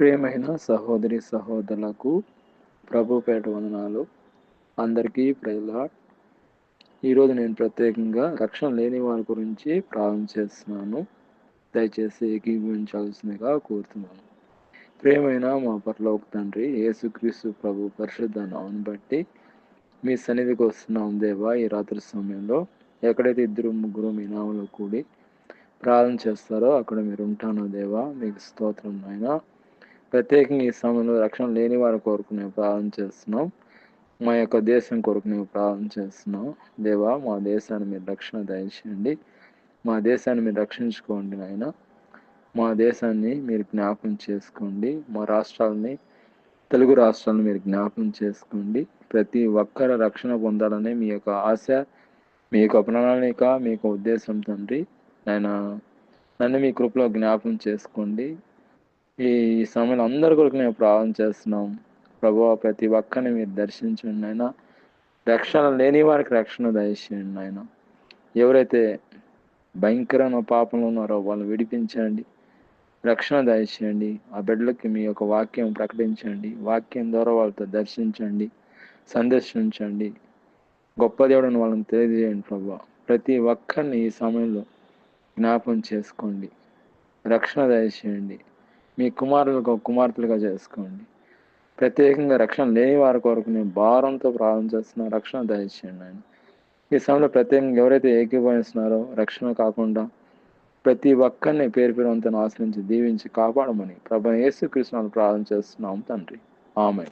ప్రియమైన సహోదరి సహోదరులకు ప్రభుపేట వందనాలు. అందరికీ ప్రజల ఈరోజు నేను ప్రత్యేకంగా రక్షణ లేని వారి గురించి ప్రారంభం చేస్తున్నాను. దయచేసి ఏకీభవించాల్సిందిగా కోరుతున్నాను. ప్రియమైన మా పరలోక తండ్రి యేసుక్రీస్తు ప్రభు పరిశుద్ధ నామను బట్టి మీ సన్నిధికి వస్తున్నాం దేవా. ఈ రాత్రి సమయంలో ఎక్కడైతే ఇద్దరు ముగ్గురు మీ నామలో కూడి ప్రార్థన చేస్తారో అక్కడ మీరు ఉంటాను దేవా. మీకు స్తోత్రం నాయనా. ప్రత్యేకంగా ఈ సమయంలో రక్షణ లేని వారి కొరకు మేము ప్రార్థన చేస్తున్నాం. మా యొక్క దేశం కొరకు మేము ప్రార్థన చేస్తున్నాం. దేవా మా దేశాన్ని మీరు రక్షణ దయచేయండి. మా దేశాన్ని మీరు రక్షించుకోండి నాయన. మా దేశాన్ని మీరు జ్ఞాపకం చేసుకోండి. మా రాష్ట్రాలని తెలుగు రాష్ట్రాలను మీరు జ్ఞాపకం చేసుకోండి. ప్రతి ఒక్కరు రక్షణ పొందాలనే మీ యొక్క ఆశ మీ యొక్క ప్రణాళిక మీ యొక్క ఉద్దేశం తండ్రి. ఆయన నన్ను మీ కృపలో జ్ఞాపకం చేసుకోండి. ఈ సమయంలో అందరి కొరకు మేము ప్రార్థన చేస్తున్నాం. ప్రభు ప్రతి ఒక్కరిని మీరు దర్శించండి ఆయన రక్షణ లేని వారికి రక్షణ దయచేయండి ఆయన ఎవరైతే భయంకరమైన పాపంలో ఉన్నారో వాళ్ళని విడిపించండి. రక్షణ దయచేయండి. ఆ బిడ్డలకి మీ యొక్క వాక్యం ప్రకటించండి. వాక్యం ద్వారా వాళ్ళతో దర్శించండి. సందర్శించండి. గొప్ప దేవుడిని వాళ్ళని తెలియజేయండి ప్రభు. ప్రతి ఒక్కరిని ఈ సమయంలో జ్ఞాపం చేసుకోండి. రక్షణ దయచేయండి. మీ కుమారులకు కుమార్తెలుగా చేసుకోండి. ప్రత్యేకంగా రక్షణ లేని వారి కొరకు నేను భారంతో ప్రారంభం చేస్తున్నా రక్షణ దయచేయండి ఆయన. ఈ సమయంలో ప్రత్యేకంగా ఎవరైతే ఏకీభవిస్తున్నారో రక్షణ కాకుండా ప్రతి ఒక్కరిని పేరు పేరు అంతా ఆశ్రయించి దీవించి కాపాడమని ప్రభు యేసు కృష్ణాలు ప్రార్థన చేస్తున్నాం తండ్రి. ఆమె